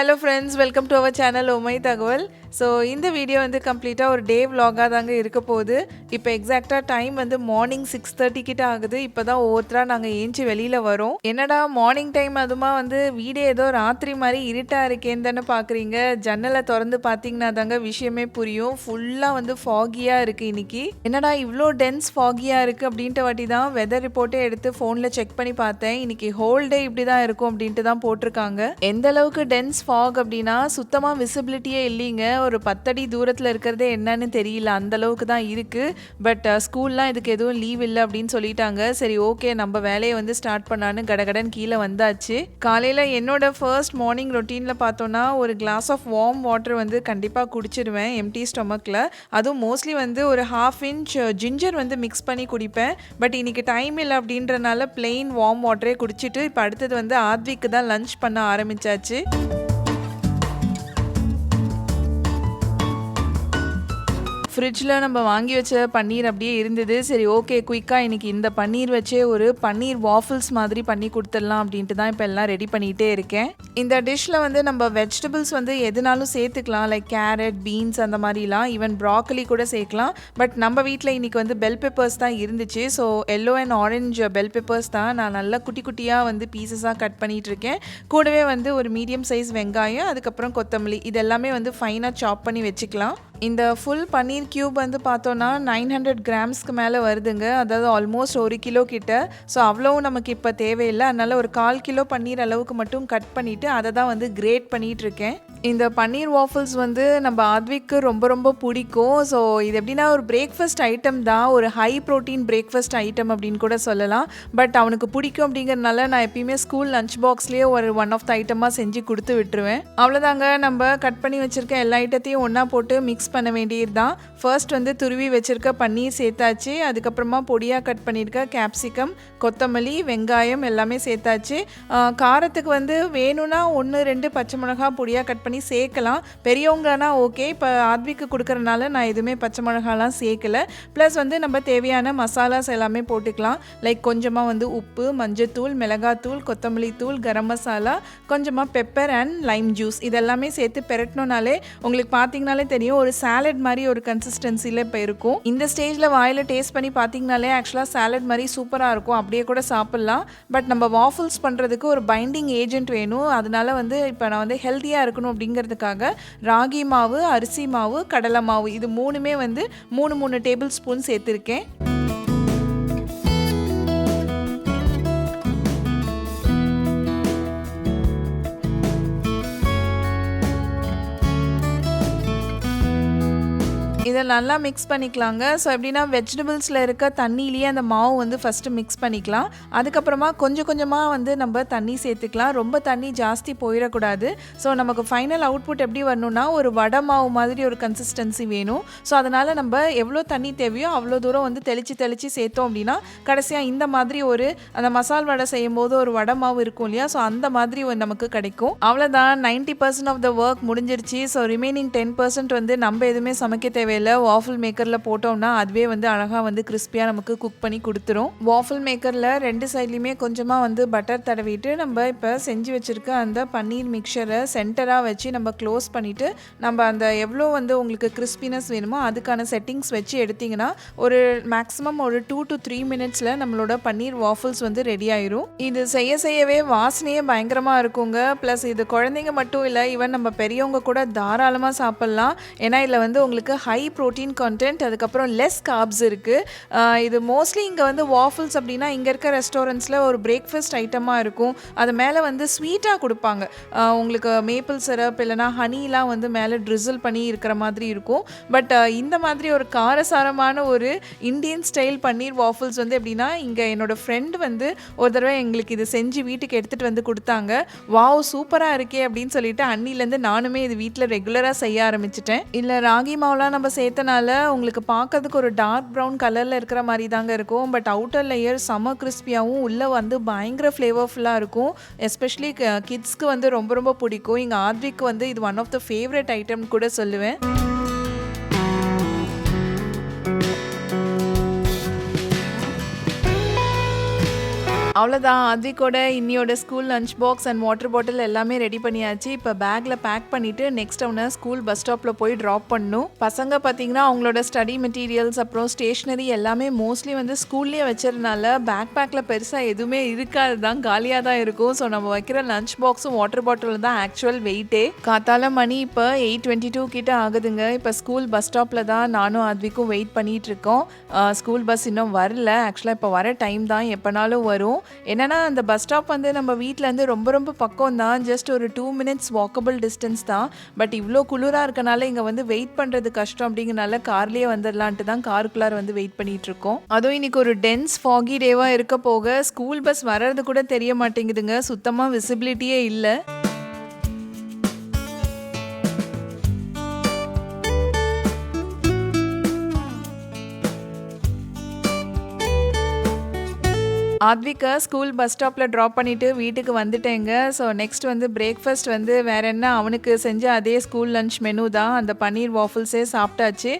hello friends welcome to our channel oh omai tagwal so இந்த video வந்து கம்ப்ளீட்டாக ஒரு டே vlog-ஆ தாங்க இருக்க போகுது. இப்போ எக்ஸாக்டாக டைம் வந்து மார்னிங் சிக்ஸ் தேர்ட்டி கிட்ட ஆகுது. இப்போ தான் ஒவ்வொருத்தராக நாங்கள் ஏஞ்சி வெளியில் வரோம். என்னடா மார்னிங் டைம் அதுமா வந்து வீடே ஏதோ ராத்திரி மாதிரி இருட்டாக இருக்கேன்னு தானே பார்க்குறீங்க ஜன்னலை திறந்து பார்த்தீங்கன்னா தாங்க விஷயமே புரியும். ஃபுல்லாக வந்து ஃபாகியாக இருக்குது இன்னைக்கு. என்னடா இவ்வளோ டென்ஸ் ஃபாகியாக இருக்குது அப்படின்ட்டு வாட்டி தான் வெதர் ரிப்போர்ட்டே எடுத்து ஃபோனில் செக் பண்ணி பார்த்தேன். இன்னைக்கு ஹோல் டே இப்படி தான் இருக்கும் அப்படின்ட்டு தான் போட்டிருக்காங்க. எந்த அளவுக்கு டென்ஸ் ஃபாக் அப்படின்னா சுத்தமாக விசிபிலிட்டியே இல்லைங்க. ஒரு பத்தடி தூரத்தில் இருக்கிறதே என்னன்னு தெரியல. அந்த அளவுக்கு தான் இருக்குது பட் ஸ்கூல்லாம் இதுக்கு எதுவும் லீவ் இல்லை அப்படின்னு சொல்லிட்டாங்க. சரி ஓகே நம்ம வேலையை வந்து ஸ்டார்ட் பண்ணான்னு கடகடன் கீழே வந்தாச்சு. காலையில் என்னோட ஃபர்ஸ்ட் மார்னிங் ரொட்டீனில் பார்த்தோன்னா ஒரு கிளாஸ் ஆஃப் வார்ம் வாட்டர் வந்து கண்டிப்பாக குடிச்சிடுவேன் எம்டி ஸ்டொமக்கில் அதுவும் மோஸ்ட்லி வந்து ஒரு ஹாஃப் இன்ச் ஜிஞ்சர் வந்து மிக்ஸ் பண்ணி குடிப்பேன். பட் இன்னைக்கு டைம் இல்லை அப்படின்றனால பிளெயின் வார்ம் வாட்டரே குடிச்சிட்டு இப்போ அடுத்தது வந்து ஆத்விக்கு தான் லஞ்ச் பண்ண ஆரம்பிச்சாச்சு. ஃப்ரிட்ஜில் நம்ம வாங்கி வச்ச பன்னீர் அப்படியே இருந்தது. சரி ஓகே குயிக்காக இன்றைக்கி இந்த பன்னீர் வச்சே ஒரு பன்னீர் வாஃபிள்ஸ் மாதிரி பண்ணி கொடுத்துடலாம் அப்படின்ட்டு தான் இப்போ எல்லாம் ரெடி பண்ணிகிட்டே இருக்கேன். இந்த டிஷ்ஷில் வந்து நம்ம வெஜிடபிள்ஸ் வந்து எதுனாலும் சேர்த்துக்கலாம். லைக் கேரட் பீன்ஸ் அந்த மாதிரிலாம் ஈவன் ப்ராக்கலி கூட சேர்க்கலாம். பட் நம்ம வீட்டில் இன்னைக்கு வந்து பெல் பெப்பர்ஸ் தான் இருந்துச்சு. So yellow and orange bell peppers தான் நான் நல்லா குட்டி குட்டியாக வந்து பீசஸாக கட் பண்ணிகிட்டு இருக்கேன். கூடவே வந்து ஒரு மீடியம் சைஸ் வெங்காயம் அதுக்கப்புறம் கொத்தமல்லி இது எல்லாமே வந்து ஃபைனாக சாப் பண்ணி வச்சுக்கலாம். இந்த ஃபுல் பன்னீர் கியூப் வந்து பார்த்தோன்னா நைன் ஹண்ட்ரட் கிராம்ஸ்க்கு மேலே வருதுங்க. அதாவது ஆல்மோஸ்ட் ஒரு கிலோ கிட்ட. ஸோ அவ்வளோவும் நமக்கு இப்போ தேவையில்லை. அதனால் ஒரு கால் கிலோ பன்னீர் அளவுக்கு மட்டும் கட் பண்ணிவிட்டு அதை தான் வந்து கிரேட் பண்ணிகிட்ருக்கேன் இருக்கேன். இந்த பன்னீர் வாஃபிள்ஸ் வந்து நம்ம ஆத்விக்கு ரொம்ப ரொம்ப பிடிக்கும். ஸோ இது எப்படின்னா ஒரு பிரேக்ஃபாஸ்ட் ஐட்டம் தான். ஒரு ஹை ப்ரோட்டீன் பிரேக்ஃபாஸ்ட் ஐட்டம் அப்படின்னு கூட சொல்லலாம். பட் அவனுக்கு பிடிக்கும் அப்படிங்கிறதுனால நான் எப்பயுமே ஸ்கூல் லஞ்ச் பாக்ஸ்லேயே ஒரு ஒன் ஆஃப் த ஐட்டமாக செஞ்சு கொடுத்து விட்டுருவேன். அவ்வளோதாங்க நம்ம கட் பண்ணி வச்சுருக்க எல்லா ஐட்டத்தையும் ஒன்றா போட்டு மிக்ஸ் பண்ண வேண்டியது தான் ஃபர்ஸ்ட் வந்து துருவி வச்சுருக்க பன்னீர் சேர்த்தாச்சு. அதுக்கப்புறமா பொடியாக கட் பண்ணியிருக்க கேப்சிகம் கொத்தமல்லி வெங்காயம் எல்லாமே சேர்த்தாச்சு. காரத்துக்கு வந்து வேணும்னா ஒன்று ரெண்டு பச்சை மிளகா பொடியாக கட் பண்ணி சேர்க்கலாம். பெரியவங்கன்னா ஓகே இப்போ ஆத்விக்கு கொடுக்குறனால நான் எதுவுமே பச்சை மிளகாலாம் சேர்க்கல. ப்ளஸ் வந்து நம்ம தேவையான மசாலாஸ் எல்லாமே போட்டுக்கலாம். லைக் கொஞ்சமாக வந்து உப்பு மஞ்சத்தூள் மிளகாத்தூள் கொத்தமல்லி தூள் கரம் மசாலா கொஞ்சமாக பெப்பர் அண்ட் லைம் ஜூஸ் இதெல்லாமே சேர்த்து பெரட்டணுனாலே உங்களுக்கு பார்த்தீங்கனாலே தெரியும். ஒரு சாலட் மாதிரி ஒரு கன்சிஸ்டன்சியில் இப்போ இருக்கும். இந்த ஸ்டேஜில் வாயில் டேஸ்ட் பண்ணி பார்த்தீங்கனாலே ஆக்சுவலாக சாலட் மாதிரி சூப்பராக இருக்கும். அப்படியே கூட சாப்பிட்லாம். பட் நம்ம வாஃபல்ஸ் பண்ணுறதுக்கு ஒரு பைண்டிங் ஏஜென்ட் வேணும். அதனால வந்து இப்போ நான் வந்து ஹெல்த்தியாக இருக்கணும் அப்படிங்கிறதுக்காக ராகி மாவு அரிசி மாவு கடலை மாவு இது மூணுமே வந்து மூணு மூணு டேபிள் ஸ்பூன் சேர்த்துருக்கேன். இதை நல்லா மிக்ஸ் பண்ணிக்கலாங்க. ஸோ எப்படின்னா வெஜிடபிள்ஸில் இருக்க தண்ணியிலேயே அந்த மாவு வந்து ஃபஸ்ட்டு மிக்ஸ் பண்ணிக்கலாம். அதுக்கப்புறமா கொஞ்சம் கொஞ்சமாக வந்து நம்ம தண்ணி சேர்த்துக்கலாம். ரொம்ப தண்ணி ஜாஸ்தி போயிடக்கூடாது. ஸோ நமக்கு ஃபைனல் அவுட்புட் எப்படி வரணும்னா ஒரு வடை மாவு மாதிரி ஒரு கன்சிஸ்டன்சி வேணும். ஸோ அதனால் நம்ம எவ்வளோ தண்ணி தேவையோ அவ்வளோ தூரம் வந்து தெளித்து தெளித்து சேர்த்தோம் அப்படின்னா கடைசியாக இந்த மாதிரி ஒரு அந்த மசால் வடை செய்யும் போது ஒரு வடை மாவு இருக்கும் இல்லையா? ஸோ அந்த மாதிரி நமக்கு கிடைக்கும். அவ்வளோதான் ninety percent of the work முடிஞ்சிருச்சு. ஸோ ரிமைனிங் டென் பர்சன்ட் வந்து நம்ம எதுவுமே சமைக்க தேவையில்லை. வாஃபிள் மேக்கரில் போட்டோம்னா அதுவே வந்து அழகாக வந்து கிறிஸ்பியாக நமக்கு குக் பண்ணி கொடுத்துரும். வாஃபிள் மேக்கரில் ரெண்டு சைட்லேயுமே கொஞ்சமாக வந்து பட்டர் தடவிட்டு நம்ம இப்போ செஞ்சு வச்சுருக்க அந்த பன்னீர் மிக்சரை சென்டராக வச்சு நம்ம க்ளோஸ் பண்ணிவிட்டு நம்ம அந்த எவ்வளோ வந்து உங்களுக்கு கிறிஸ்பினஸ் வேணுமோ அதுக்கான செட்டிங்ஸ் வச்சு எடுத்திங்கன்னா ஒரு மேக்ஸிமம் ஒரு டூ டு த்ரீ மினிட்ஸில் நம்மளோட பன்னீர் வாஃபிள்ஸ் வந்து ரெடி ஆயிரும். இது செய்ய செய்யவே வாசனையே பயங்கரமாக இருக்குங்க. ப்ளஸ் இது குழந்தைங்க மட்டும் இல்லை ஈவன் நம்ம பெரியவங்க கூட தாராளமாக சாப்பிட்லாம். ஏன்னா இதில் வந்து உங்களுக்கு ஹை ப்ரோட்டீன் கண்டென்ட் அதுக்கப்புறம் லெஸ் கார்ப்ஸ் இருக்குது இது மோஸ்ட்லி இங்கே வந்து வாஃபிள்ஸ் அப்படின்னா இங்கே இருக்க ரெஸ்டாரண்ட்ஸில் ஒரு பிரேக்ஃபாஸ்ட் ஐட்டமாக இருக்கும். அது மேலே வந்து ஸ்வீட்டாக கொடுப்பாங்க. உங்களுக்கு மேப்பிள் சிரப் இல்லைனா ஹனிலாம் வந்து மேலே ட்ரிசில் பண்ணி இருக்கிற மாதிரி இருக்கும். பட் இந்த மாதிரி ஒரு காரசாரமான ஒரு இந்தியன் ஸ்டைல் பன்னீர் வாஃபிள்ஸ் வந்து எப்படின்னா இங்கே என்னோட ஃப்ரெண்டு வந்து ஒரு தடவை எங்களுக்கு இது செஞ்சு வீட்டுக்கு எடுத்துகிட்டு வந்து கொடுத்தாங்க. வாவ் சூப்பராக இருக்கே அப்படின்னு சொல்லிட்டு அன்னிலேருந்து நானுமே இது வீட்டில் ரெகுலராக செய்ய ஆரம்பிச்சிட்டேன். இல்லை ராகி மாவுலாம் நம்ம சேர்த்தனால உங்களுக்கு பார்க்கறதுக்கு ஒரு டார்க் ப்ரௌன் கலரில் இருக்கிற மாதிரி தாங்க இருக்கும். பட் அவுட்டர் லேயர் செம கிறிஸ்பியாகவும் உள்ளே வந்து பயங்கர ஃப்ளேவர்ஃபுல்லாக இருக்கும். எஸ்பெஷலி கிட்ஸ்க்கு வந்து ரொம்ப ரொம்ப பிடிக்கும். இங்கே ஆத்விக்கு வந்து இது one of the favourite item கூட சொல்லுவேன். அவ்வளோதான் கூட இன்னியோட school lunch box and water bottle எல்லாமே ரெடி பண்ணியாச்சு. இப்போ பேக்கில் பேக் பண்ணிவிட்டு நெக்ஸ்ட் அவனை ஸ்கூல் பஸ் ஸ்டாப்பில் போய் ட்ராப் பண்ணணும். பசங்க பார்த்தீங்கன்னா அவங்களோட ஸ்டடி மெட்டீரியல்ஸ் அப்புறம் ஸ்டேஷ்னரி எல்லாமே மோஸ்ட்லி வந்து ஸ்கூல்லேயே வச்சதுனால பேக் பேக்கில் பெருசாக எதுவுமே இருக்காது. தான் காலியாக தான் இருக்கும். ஸோ நம்ம வைக்கிற லஞ்ச் பாக்ஸும் வாட்டர் பாட்டில் தான் ஆக்சுவல் வெயிட்டே காத்தால மணி இப்போ எயிட் டுவெண்ட்டி டூ கிட்ட ஆகுதுங்க. இப்போ ஸ்கூல் பஸ் ஸ்டாப்பில் தான் நானும் அத்விக்கும் வெயிட் பண்ணிகிட்ருக்கோம் இருக்கோம். ஸ்கூல் பஸ் இன்னும் வரல. ஆக்சுவலாக இப்போ வர டைம் தான். எப்போனாலும் வரும். என்னன்னா அந்த பஸ் ஸ்டாப் வந்து நம்ம வீட்டிலேருந்து ரொம்ப ரொம்ப பக்கம் தான் ஜஸ்ட் ஒரு டூ மினிட்ஸ் வாக்கபிள் டிஸ்டன்ஸ் தான். பட் இவ்வளோ குளிராக இருக்கனால இங்கே வந்து வெயிட் பண்ணுறது கஷ்டம் அப்படிங்கிறனால கார்லேயே வந்துடலான்ட்டு தான் காருக்குள்ளார் வந்து வெயிட் பண்ணிகிட்ருக்கோம் இருக்கோம் அதுவும் இன்னைக்கு ஒரு டென்ஸ் ஃபாகி டேவாக இருக்க போக ஸ்கூல் பஸ் வர்றது கூட தெரிய மாட்டேங்குதுங்க. சுத்தமாக விசிபிலிட்டியே இல்லை. ஆத்விகா ஸ்கூல் பஸ் ஸ்டாப்பில் ட்ராப் பண்ணிவிட்டு வீட்டுக்கு வந்துட்டேங்க. ஸோ நெக்ஸ்ட் வந்து பிரேக்ஃபாஸ்ட் வந்து வேற என்ன? அவனுக்கு செஞ்ச அதே ஸ்கூல் லன்ச் மெனு தான். அந்த பன்னீர் வாஃபிள்ஸே சாப்பிட்டாச்சு.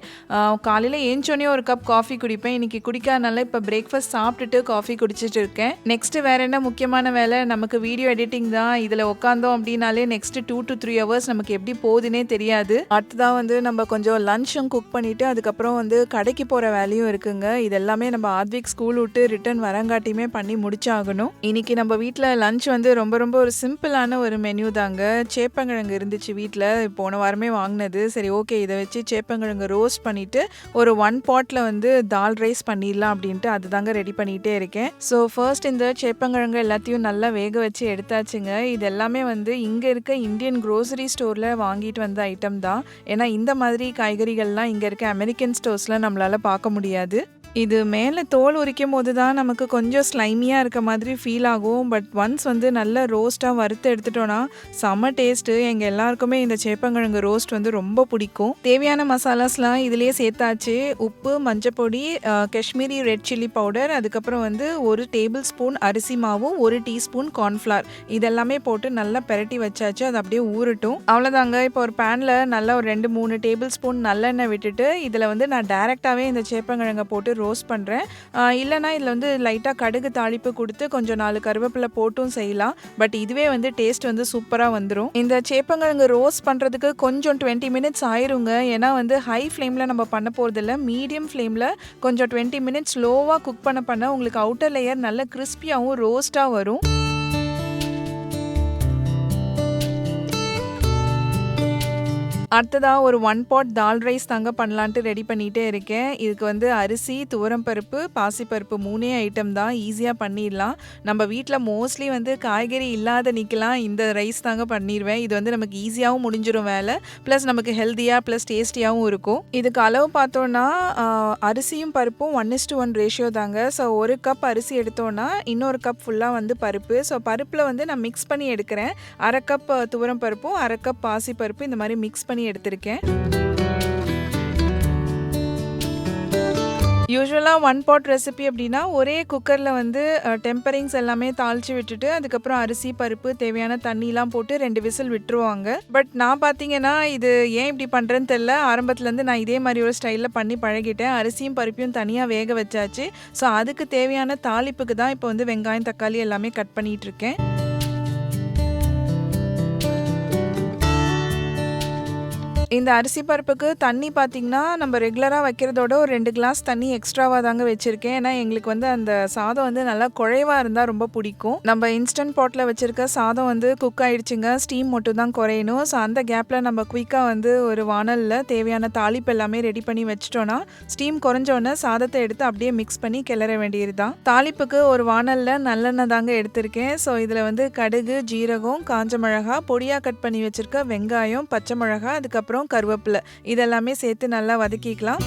காலையில் ஏஞ்சோடனே ஒரு கப் காஃபி குடிப்பேன். இன்றைக்கி குடிக்காதனால இப்போ பிரேக்ஃபாஸ்ட் சாப்பிட்டுட்டு காஃபி குடிச்சிட்டு இருக்கேன். நெக்ஸ்ட்டு வேற என்ன முக்கியமான வேலை? நமக்கு வீடியோ எடிட்டிங் தான். இதில் உட்காந்தோம் அப்படின்னாலே next two to three hours நமக்கு எப்படி போகுதுன்னே தெரியாது. அடுத்ததாக வந்து நம்ம கொஞ்சம் லன்ச்சும் குக் பண்ணிவிட்டு அதுக்கப்புறம் வந்து கடைக்கு போகிற வேலையும் இருக்குங்க. இது எல்லாமே நம்ம ஆத்விக் ஸ்கூல் விட்டு ரிட்டர்ன் வரங்காட்டியுமே பண்ணி முடிச்சாகணும். இன்னைக்கு நம்ம வீட்டில் லஞ்ச் வந்து ரொம்ப ரொம்ப ஒரு சிம்பிளான ஒரு மெனு தாங்க. சேப்பங்கிழங்கு இருந்துச்சு வீட்டில் போன வாரமே வாங்கினது. சரி ஓகே இதை வச்சு சேப்பங்கிழங்கு ரோஸ்ட் பண்ணிட்டு ஒரு ஒன் பாட்டில் வந்து தால் ரைஸ் பண்ணிடலாம் அப்படின்ட்டு அதுதாங்க ரெடி பண்ணிகிட்டே இருக்கேன். ஸோ ஃபர்ஸ்ட் இந்த சேப்பங்கிழங்கு எல்லாத்தையும் நல்லா வேக வச்சு எடுத்தாச்சுங்க. இது எல்லாமே வந்து இங்கே இருக்க இந்தியன் க்ரோசரி ஸ்டோரில் வாங்கிட்டு வந்த ஐட்டம் தான். ஏன்னா இந்த மாதிரி காய்கறிகள்லாம் இங்கே இருக்க அமெரிக்கன் ஸ்டோர்ஸில் நம்மளால் பார்க்க முடியாது. இது மேலே தோல் உரிக்கும் போது தான் நமக்கு கொஞ்சம் ஸ்லைமியாக இருக்க மாதிரி ஃபீல் ஆகும். பட் ஒன்ஸ் வந்து நல்ல ரோஸ்ட்டாக வறுத்து எடுத்துட்டோன்னா செம்ம டேஸ்ட்டு எங்கள் எல்லாருக்குமே இந்த சேப்பங்கிழங்கு ரோஸ்ட் வந்து ரொம்ப பிடிக்கும். தேவையான மசாலாஸ்லாம் இதுலேயே சேர்த்தாச்சு. உப்பு மஞ்சப்பொடி காஷ்மீரி ரெட் சில்லி பவுடர் அதுக்கப்புறம் வந்து ஒரு டேபிள் ஸ்பூன் அரிசி மாவும் ஒரு டீஸ்பூன் கார்ன்ஃப்ளவர் இதெல்லாமே போட்டு நல்லா பெரட்டி வச்சாச்சு. அது அப்படியே ஊறட்டும். அவ்வளோதாங்க இப்போ ஒரு பேனில் நல்லா ஒரு ரெண்டு மூணு டேபிள் ஸ்பூன் நல்லெண்ணெய் விட்டுட்டு இதில் வந்து நான் டேரெக்டாகவே இந்த சேப்பங்கிழங்கை போட்டு ரோஸ்ட் பண்ணுறேன் இல்லைனா இதில் வந்து லைட்டாக கடுகு தாளிப்பு கொடுத்து கொஞ்சம் நாலு கருவேப்பிலை போட்டும் செய்யலாம். பட் இதுவே வந்து டேஸ்ட் வந்து சூப்பராக வந்துடும் இந்த சேப்பங்கிழங்கு ரோஸ்ட் பண்ணுறதுக்கு கொஞ்சம் டுவெண்ட்டி மினிட்ஸ் ஆயிருங்க. ஏன்னா வந்து ஹை ஃப்ளேமில் நம்ம பண்ண போகிறதில்ல மீடியம் ஃப்ளேமில் கொஞ்சம் டுவெண்ட்டி மினிட்ஸ் லோவாக குக் பண்ண பண்ண உங்களுக்கு அவுட்டர் லேயர் நல்ல கிறிஸ்பியாகவும் ரோஸ்ட்டாக வரும். அடுத்ததாக ஒரு ஒன் பாட் தால் ரைஸ் தாங்க பண்ணலான்ட்டு ரெடி பண்ணிகிட்டே இருக்கேன். இதுக்கு வந்து அரிசி துவரம்பருப்பு பாசிப்பருப்பு மூணே ஐட்டம் தான். ஈஸியாக பண்ணிடலாம். நம்ம வீட்டில் மோஸ்ட்லி வந்து காய்கறி இல்லாத நிற்கலாம் இந்த ரைஸ் தாங்க பண்ணிடுவேன் இது வந்து நமக்கு ஈஸியாகவும் முடிஞ்சிடும் வேலை. ப்ளஸ் நமக்கு ஹெல்த்தியாக ப்ளஸ் டேஸ்டியாகவும் இருக்கும். இதுக்கு அளவு பார்த்தோன்னா அரிசியும் பருப்பும் one is to one ratio தாங்க. ஸோ ஒரு கப் அரிசி எடுத்தோன்னா இன்னொரு கப் ஃபுல்லாக வந்து பருப்பு. ஸோ பருப்பில் வந்து நான் மிக்ஸ் பண்ணி எடுக்கிறேன். அரை கப் துவரம் பருப்பும் அரை கப் பாசிப்பருப்பு இந்த மாதிரி மிக்ஸ் பண்ணி எடுத்திருக்கேன். யூஸ்வலாக ஒன் பாட் ரெசிபி அப்படின்னா ஒரே குக்கரில் வந்து டெம்பரிங்ஸ் எல்லாமே தாளித்து விட்டுட்டு அதுக்கப்புறம் அரிசி பருப்பு தேவையான தண்ணிலாம் போட்டு ரெண்டு விசில் விட்டுருவாங்க. பட் நான் பார்த்தீங்கன்னா இது ஏன் இப்படி பண்ணுறேன்னு தெரில ஆரம்பத்துலேருந்து நான் இதே மாதிரி ஒரு ஸ்டைலில் பண்ணி பழகிட்டேன். அரிசியும் பருப்பையும் தனியாக வேக வச்சாச்சு. ஸோ அதுக்கு தேவையான தாளிப்புக்கு தான் இப்போ வந்து வெங்காயம் தக்காளி எல்லாமே கட் பண்ணிகிட்டு இந்த அரிசி பருப்புக்கு தண்ணி பார்த்தீங்கன்னா நம்ம ரெகுலராக வைக்கிறதோட ஒரு ரெண்டு கிளாஸ் தண்ணி எக்ஸ்ட்ராவாக தாங்க வச்சுருக்கேன். ஏன்னா எங்களுக்கு வந்து அந்த சாதம் வந்து நல்லா குழைவாக இருந்தால் ரொம்ப பிடிக்கும். நம்ம இன்ஸ்டன்ட் பாட்டில் வச்சுருக்க சாதம் வந்து குக் ஆகிடுச்சுங்க ஸ்டீம் மட்டும் தான் குறையணும். ஸோ அந்த கேப்பில் நம்ம குயிக்காக வந்து ஒரு வானலில் தேவையான தாளிப்பு எல்லாமே ரெடி பண்ணி வச்சிட்டோன்னா ஸ்டீம் குறைஞ்சோடனே சாதத்தை எடுத்து அப்படியே மிக்ஸ் பண்ணி கிளற வேண்டியது தான் தாளிப்புக்கு ஒரு வானலில் நல்லெண்ணெய் தாங்க எடுத்திருக்கேன். ஸோ இதில் வந்து கடுகு ஜீரகம் காஞ்ச மிளகா பொடியாக கட் பண்ணி வச்சுருக்க வெங்காயம் பச்சை மிளகா அதுக்கப்புறம் கருவேப்பிலை இதெல்லாமே சேர்த்து நல்லா வதக்கிக்கலாம்.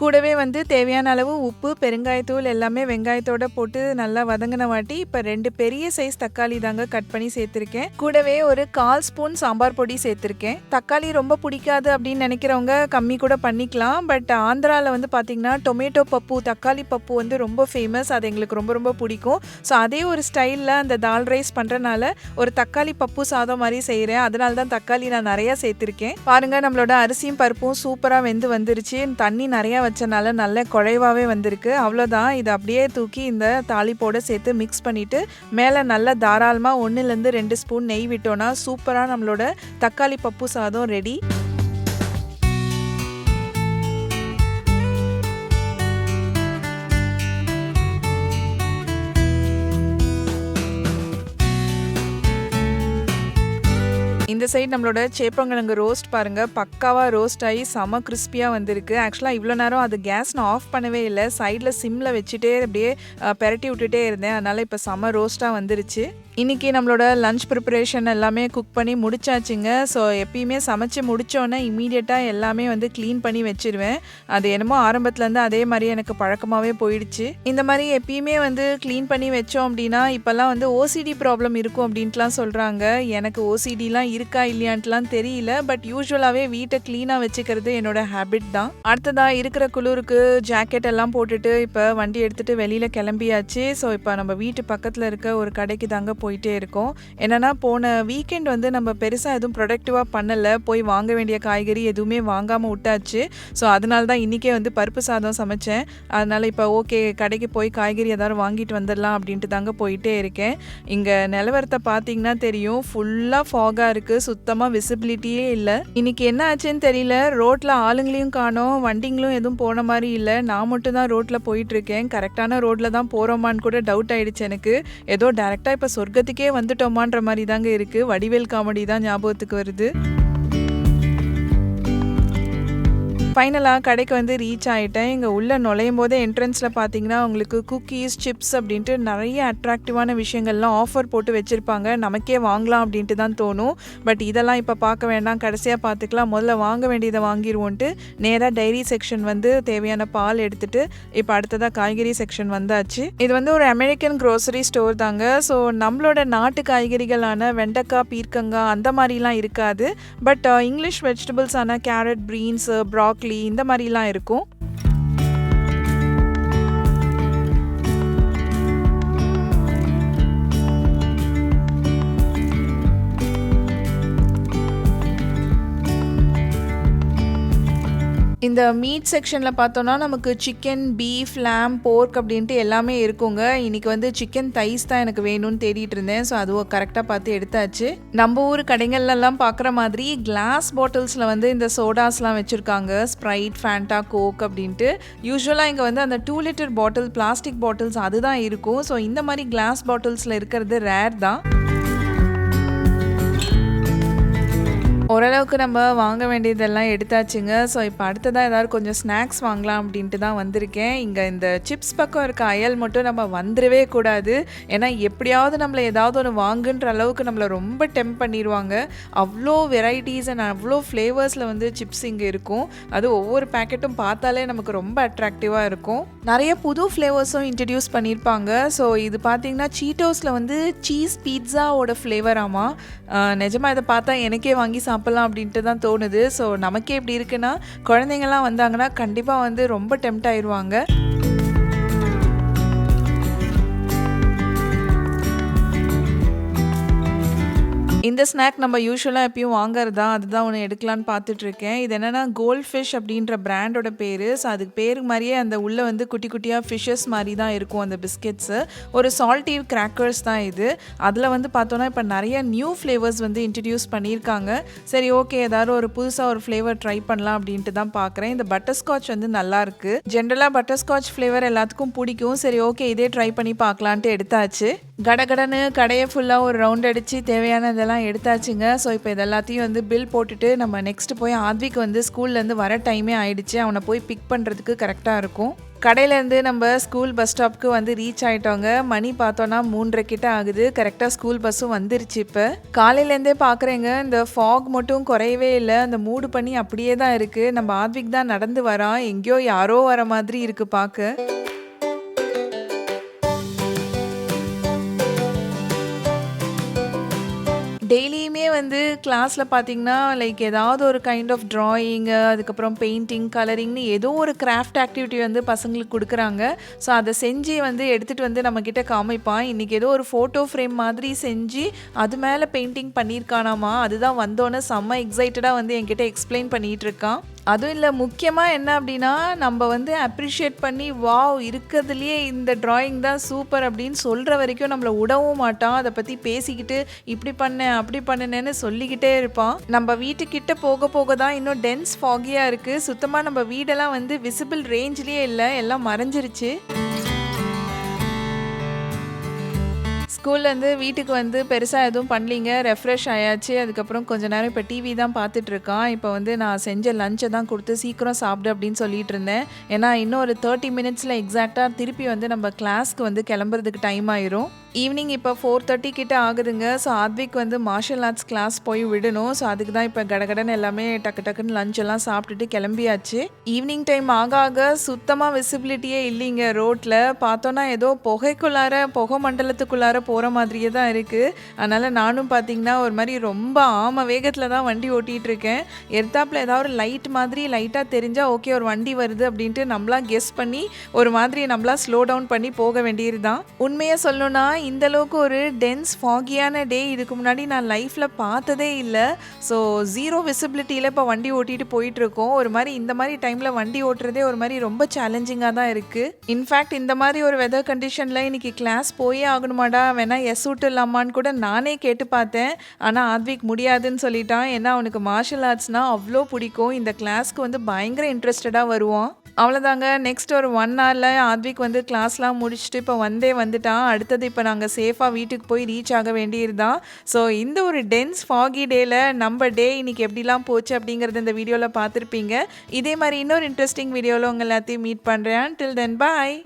கூடவே வந்து தேவையான அளவு உப்பு பெருங்காயத்தூள் எல்லாமே வெங்காயத்தோட போட்டு நல்லா வதங்கின வாட்டி இப்போ ரெண்டு பெரிய சைஸ் தக்காளி தாங்க கட் பண்ணி சேர்த்துருக்கேன். கூடவே ஒரு கால் ஸ்பூன் சாம்பார் பொடி சேர்த்துருக்கேன். தக்காளி ரொம்ப பிடிக்காது அப்படின்னு நினைக்கிறவங்க கம்மி கூட பண்ணிக்கலாம். பட் ஆந்திராவில் வந்து பார்த்தீங்கன்னா டொமேட்டோ பப்பு தக்காளி பப்பு வந்து ரொம்ப ஃபேமஸ் அது எங்களுக்கு ரொம்ப ரொம்ப பிடிக்கும். ஸோ அதே ஒரு ஸ்டைலில் அந்த தால் ரைஸ் பண்ணுறனால ஒரு தக்காளி பப்பு சாதம் மாதிரி செய்கிறேன் அதனால தான் தக்காளி நான் நிறையா சேர்த்துருக்கேன். பாருங்க நம்மளோட அரிசியும் பருப்பும் சூப்பராக வெந்து வந்துருச்சு. தண்ணி நிறையா வச்சனால நல்ல குழைவாகவே வந்திருக்கு. அவ்வளோதான் இதை அப்படியே தூக்கி இந்த தாளிப்போட சேர்த்து மிக்ஸ் பண்ணிவிட்டு மேலே நல்லா தாராளமாக ஒன்றுலேருந்து ரெண்டு ஸ்பூன் நெய் விட்டோன்னா சூப்பராக நம்மளோட தக்காளி பப்பு சாதம் ரெடி சைடு நம்மளோட சேப்பங்கிழங்கு ரோஸ்ட் பாருங்கள் பக்காவாக ரோஸ்ட் ஆகி செம கிறிஸ்பியாக வந்திருக்கு. ஆக்சுவலாக இவ்வளோ நேரம் அது கேஸ் நான் ஆஃப் பண்ணவே இல்லை. சைடில் சிம்மில் வச்சுட்டே அப்படியே பெரட்டி விட்டுட்டே இருந்தேன். அதனால் இப்போ செம ரோஸ்ட்டாக வந்துருச்சு. இன்றைக்கி நம்மளோட லஞ்ச் ப்ரிப்பரேஷன் எல்லாமே குக் பண்ணி முடிச்சாச்சுங்க. ஸோ எப்பயுமே சமைச்சு முடிச்சோன்னே இமீடியட்டாக எல்லாமே வந்து க்ளீன் பண்ணி வச்சிருவேன். அது என்னமோ ஆரம்பத்துலேருந்து அதே மாதிரி எனக்கு பழக்கமாகவே போயிடுச்சு. இந்த மாதிரி எப்பயுமே வந்து க்ளீன் பண்ணி வச்சோம் அப்படின்னா இப்போல்லாம் வந்து ஓசிடி ப்ராப்ளம் இருக்கும் அப்படின்ட்டுலாம் சொல்கிறாங்க எனக்கு ஓசிடிலாம் இருக்கா இல்லையான்ட்டுலாம் தெரியல பட் யூஸ்வலாகவே வீட்டை க்ளீனாக வச்சுக்கிறது என்னோட ஹேபிட் தான். அடுத்ததாக இருக்கிற குளிருக்கு ஜாக்கெட் எல்லாம் போட்டுட்டு இப்போ வண்டி எடுத்துகிட்டு வெளியில் கிளம்பியாச்சு. ஸோ இப்போ நம்ம வீட்டு பக்கத்தில் இருக்க ஒரு கடைக்கு தாங்க போயிட்டே இருக்கோம். என்னன்னா போன வீக்கெண்ட் வந்து நம்ம பெருசாக எதுவும் ப்ரொடக்டிவாக பண்ணலை. போய் வாங்க வேண்டிய காய்கறி எதுவுமே வாங்காமல் விட்டாச்சு. ஸோ அதனால தான் இன்றைக்கே வந்து பருப்பு சாதம் சமைச்சேன். அதனால் இப்போ ஓகே கடைக்கு போய் காய்கறி ஏதாவது வாங்கிட்டு வந்துடலாம் அப்படின்ட்டு தாங்க போயிட்டே இருக்கேன். இங்கே நிலவரத்தை பார்த்தீங்கன்னா தெரியும். ஃபுல்லாக ஃபாகாக இருக்குது சுத்தமாக விசிபிலிட்டியே இல்லை. இன்னைக்கு என்ன ஆச்சுன்னு தெரியல. ரோட்டில் ஆளுங்களையும் காணோம். வண்டிங்களும் எதுவும் போன மாதிரி இல்லை. நான் மட்டும் தான் ரோட்டில் போயிட்டுருக்கேன் கரெக்டான ரோட்டில் தான் போகிறோமான்னு கூட டவுட் ஆயிடுச்சு எனக்கு. ஏதோ டேரெக்டாக இப்போ சொர்க்கத்துக்கே வந்துட்டோமான்ற மாதிரி தாங்க இருக்குது வடிவேல் காமெடி தான் ஞாபகத்துக்கு வருது. ஃபைனலாக கடைக்கு வந்து ரீச் ஆகிட்டேன் இங்கே உள்ளே நுழையும் போதே என்ட்ரன்ஸில் பார்த்தீங்கன்னா உங்களுக்கு குக்கீஸ் சிப்ஸ் அப்படின்ட்டு நிறைய அட்ராக்டிவான விஷயங்கள்லாம் ஆஃபர் போட்டு வச்சுருப்பாங்க. நமக்கே வாங்கலாம் அப்படின்ட்டு தான் தோணும். பட் இதெல்லாம் இப்போ பார்க்க வேண்டாம். கடைசியாக பார்த்துக்கலாம். முதல்ல வாங்க வேண்டியதை வாங்கிடுவோன்ட்டு நேராக டைரி செக்ஷன் வந்து தேவையான பால் எடுத்துட்டு இப்போ அடுத்ததாக காய்கறி செக்ஷன் வந்தாச்சு. இது வந்து ஒரு அமெரிக்கன் க்ரோசரி ஸ்டோர் தாங்க. ஸோ நம்மளோட நாட்டு காய்கறிகளான வெண்டைக்காய் பீர்க்கங்காய் அந்த மாதிரிலாம் இருக்காது. பட் இங்கிலீஷ் வெஜிடபிள்ஸான கேரட் பீன்ஸ் க்ளீ இந்த மாதிரிலாம் இருக்கும். இந்த மீட் செக்ஷனில் பார்த்தோன்னா நமக்கு சிக்கன் பீஃப் லேம் போர்க் அப்படின்ட்டு எல்லாமே இருக்குங்க. இன்றைக்கி வந்து சிக்கன் தைஸ் தான் எனக்கு வேணும்னு தேடிட்டு இருந்தேன். ஸோ அதுவும் கரெக்டாக பார்த்து எடுத்தாச்சு. நம்ம ஊர் கடைகள்லாம் பார்க்குற மாதிரி கிளாஸ் பாட்டில்ஸில் வந்து இந்த சோடாஸ்லாம் வச்சுருக்காங்க. ஸ்ப்ரைட் ஃபேண்டா கோக் அப்படின்ட்டு. யூஸ்வலாக இங்கே வந்து அந்த two litre bottle plastic bottles அதுதான் இருக்கும். ஸோ இந்த மாதிரி கிளாஸ் பாட்டில்ஸில் இருக்கிறது ரேர் தான். ஓரளவுக்கு நம்ம வாங்க வேண்டியதெல்லாம் எடுத்தாச்சுங்க. ஸோ இப்போ அடுத்ததாக ஏதாவது கொஞ்சம் ஸ்நாக்ஸ் வாங்கலாம் அப்படின்ட்டு தான் வந்திருக்கேன். இங்கே இந்த சிப்ஸ் பக்கம் இருக்க அயல் மட்டும் நம்ம வந்துடவே கூடாது. ஏன்னா எப்படியாவது நம்மளை ஏதாவது ஒன்று வாங்குன்ற அளவுக்கு நம்மளை ரொம்ப டெம்ப் பண்ணிடுவாங்க அவ்வளோ வெரைட்டிஸ் அண்ட் அவ்வளோ ஃப்ளேவர்ஸில் வந்து சிப்ஸ் இங்கே இருக்கும். அது ஒவ்வொரு பேக்கெட்டும் பார்த்தாலே நமக்கு ரொம்ப அட்ராக்டிவாக இருக்கும். நிறைய புது ஃப்ளேவர்ஸும் இன்ட்ரடியூஸ் பண்ணியிருப்பாங்க ஸோ இது பார்த்தீங்கன்னா சீட்டோஸில் வந்து சீஸ் பீட்ஸாவோட ஃப்ளேவராமா நிஜமாக இதை பார்த்தா எனக்கே வாங்கி சாப்பிட்லாம் அப்படின்ட்டு தான் தோணுது. ஸோ நமக்கே இப்படி இருக்குன்னா குழந்தைங்கள்லாம் வந்தாங்கன்னா கண்டிப்பாக வந்து ரொம்ப டெம்ட் ஆயிடுவாங்க இந்த ஸ்நாக் நம்ம யூஸ்வலாக எப்பயும் வாங்குறது தான் அதுதான் ஒன்று எடுக்கலான்னு பார்த்துட்டு இருக்கேன் இது என்னென்னா கோல்ட் ஃபிஷ் அப்படின்ற பிராண்டோட பேர். ஸோ அதுக்கு பேர் மாதிரியே அந்த உள்ளே வந்து குட்டி குட்டியாக ஃபிஷ்ஷஸ் மாதிரி தான் இருக்கும் அந்த பிஸ்கெட்ஸு ஒரு சால்ட்டி கிராக்கர்ஸ் தான் இது. அதில் வந்து பார்த்தோன்னா இப்போ நிறைய நியூ ஃப்ளேவர்ஸ் வந்து இன்ட்ரடியூஸ் பண்ணியிருக்காங்க. சரி ஓகே ஏதாவது ஒரு புதுசாக ஒரு ஃப்ளேவர் ட்ரை பண்ணலாம் அப்படின்ட்டு தான் பார்க்குறேன். இந்த பட்டர்ஸ்காட்ச் வந்து நல்லாயிருக்கு ஜென்ரலாக பட்டர்ஸ்காட்ச் ஃப்ளேவர் எல்லாத்துக்கும் பிடிக்கும். சரி ஓகே இதே ட்ரை பண்ணி பார்க்கலான்ட்டு எடுத்தாச்சு. கடகடன்னு கடையை ஃபுல்லாக ஒரு ரவுண்ட் அடித்து தேவையான இதெல்லாம் எடுத்தாச்சுங்க. ஸோ இப்போ இதெல்லாத்தையும் வந்து பில் போட்டுட்டு நம்ம நெக்ஸ்ட் போய் ஆத்விக்கு வந்து ஸ்கூல்லேருந்து வர டைமே ஆயிடுச்சு. அவனை போய் பிக் பண்ணுறதுக்கு கரெக்டாக இருக்கும். கடையிலேருந்து நம்ம ஸ்கூல் பஸ் ஸ்டாப்க்கு வந்து ரீச் ஆகிட்டோங்க மணி பார்த்தோன்னா மூன்றரை கிட்ட ஆகுது. கரெக்டாக ஸ்கூல் பஸ்ஸும் வந்துருச்சு இப்போ. காலையிலேருந்தே பார்க்குறேங்க இந்த ஃபாக் மட்டும் குறையவே இல்லை. அந்த மூடு பண்ணி அப்படியே தான் இருக்குது நம்ம ஆத்விக் தான் நடந்து வரான். எங்கேயோ யாரோ வர மாதிரி இருக்குது பார்க்க வந்து கிளாஸில் பார்த்தீங்கன்னா லைக் ஏதாவது ஒரு கைண்ட் ஆஃப் ட்ராயிங்கு அதுக்கப்புறம் பெயிண்டிங் கலரிங்னு ஏதோ ஒரு கிராஃப்ட் ஆக்டிவிட்டி வந்து பசங்களுக்கு கொடுக்குறாங்க. ஸோ அதை செஞ்சு வந்து எடுத்துகிட்டு வந்து நம்மக்கிட்ட காமிப்பான் இன்றைக்கி ஏதோ ஒரு ஃபோட்டோ ஃப்ரேம் மாதிரி செஞ்சு அது மேலே பெயிண்டிங் பண்ணியிருக்கானாமா அதுதான் வந்தோன்னே செம்ம எக்ஸைட்டடாக வந்து என்கிட்ட எக்ஸ்பிளைன் பண்ணிகிட்டு இருக்கான் அதுவும் இல்லை முக்கியமாக என்ன அப்படின்னா நம்ம வந்து அப்ரிஷியேட் பண்ணி வாவ் இருக்கிறதுலையே இந்த ட்ராயிங் தான் சூப்பர் அப்படின்னு சொல்கிற வரைக்கும் நம்மளை விடவும் மாட்டான். அதை பற்றி பேசிக்கிட்டு இப்படி பண்ணேன் அப்படி பண்ணினேன்னு சொல்லிக்கிட்டே இருப்பான். நம்ம வீட்டுக்கிட்ட போக போக தான் இன்னும் டென்ஸ் ஃபாகியாக இருக்குது சுத்தமாக நம்ம வீடெல்லாம் வந்து விசிபிள் ரேஞ்ச்லேயே இல்லை எல்லாம் மறைஞ்சிருச்சு. ஸ்கூல்லேருந்து வீட்டுக்கு வந்து பெருசாக எதுவும் பண்ணலீங்க. ரெஃப்ரெஷ் ஆயாச்சு. அதுக்கப்புறம் கொஞ்ச நேரம் இப்போ டிவி தான் பார்த்துட்ருக்கான். இப்போ வந்து நான் செஞ்ச லஞ்சை தான் கொடுத்து சீக்கிரம் சாப்பிடு அப்படின்னு சொல்லிட்டு இருந்தேன். ஏன்னா இன்னும் ஒரு தேர்ட்டி மினிட்ஸில் எக்ஸாக்டாக திருப்பி வந்து நம்ம கிளாஸ்க்கு வந்து கிளம்புறதுக்கு டைம் ஆயிரும். ஈவினிங் இப்போ ஃபோர் தேர்ட்டி கிட்ட ஆகுதுங்க. ஸோ ஆத்விக் வந்து மார்ஷல் ஆர்ட்ஸ் கிளாஸ் போய் விடணும். ஸோ அதுக்கு தான் இப்போ கடகடன்னு எல்லாமே டக்கு டக்குன்னு லஞ்ச் எல்லாம் சாப்பிட்டுட்டு கிளம்பியாச்சு. ஈவினிங் டைம் ஆக ஆக சுத்தமாக விசிபிலிட்டியே இல்லைங்க ரோட்டில் பார்த்தோன்னா ஏதோ புகைக்குள்ளார புகை மண்டலத்துக்குள்ளார போகிற மாதிரியே தான் இருக்குது அதனால் நானும் பார்த்தீங்கன்னா ஒரு மாதிரி ரொம்ப ஆம வேகத்தில் தான் வண்டி ஓட்டிகிட்டு இருக்கேன். எர்த்தாப்பில் ஏதாவது ஒரு லைட் மாதிரி லைட்டாக தெரிஞ்சால் ஓகே ஒரு வண்டி வருது அப்படின்ட்டு நம்மளா கெஸ் பண்ணி ஒரு மாதிரி நம்மளா ஸ்லோ டவுன் பண்ணி போக வேண்டியது தான் உண்மையை சொல்லணும்னா இந்த அளவுக்கு ஒரு டென்ஸ் ஃபாகியான டே இதுக்கு முன்னாடி நான் லைஃப்பில் பார்த்ததே இல்லை. ஸோ ஜீரோ விசிபிலிட்டியில் இப்போ வண்டி ஓட்டிகிட்டு போயிட்டுருக்கோம். ஒரு மாதிரி இந்த மாதிரி டைமில் வண்டி ஓட்டுறதே ஒரு மாதிரி ரொம்ப சேலஞ்சிங்காக தான் இருக்குது இன்ஃபேக்ட் இந்த மாதிரி ஒரு வெதர் கண்டிஷனில் இன்றைக்கி கிளாஸ் போயே ஆகணுமாடா? வேணால் எஸ் விட்டு இல்லாமான்னு கூட நானே கேட்டு பார்த்தேன். ஆனால் ஆத்விக் முடியாதுன்னு சொல்லிட்டான். ஏன்னா அவனுக்கு மார்ஷல் ஆர்ட்ஸ்னால் அவ்வளோ பிடிக்கும். இந்த கிளாஸ்க்கு வந்து பயங்கர இன்ட்ரெஸ்டடாக வருவான். அவ்வளோதாங்க நெக்ஸ்ட் ஒரு ஒன் ஹவரில் ஆத்விக் வந்து கிளாஸ்லாம் முடிச்சுட்டு இப்போ வந்தே வந்துட்டான் அடுத்தது இப்போ நாங்கள் சேஃபாக வீட்டுக்கு போய் ரீச் ஆக வேண்டியது தான் ஸோ இந்த ஒரு டென்ஸ் ஃபாகி டேயில் நம்ம டே இன்றைக்கி எப்படிலாம் போச்சு அப்படிங்கிறத இந்த வீடியோவில் பார்த்துருப்பீங்க. இதே மாதிரி இன்னொரு இன்ட்ரெஸ்டிங் வீடியோவில் உங்கள் எல்லாத்தையும் மீட் பண்ணுறேன் டில் தென் பாய்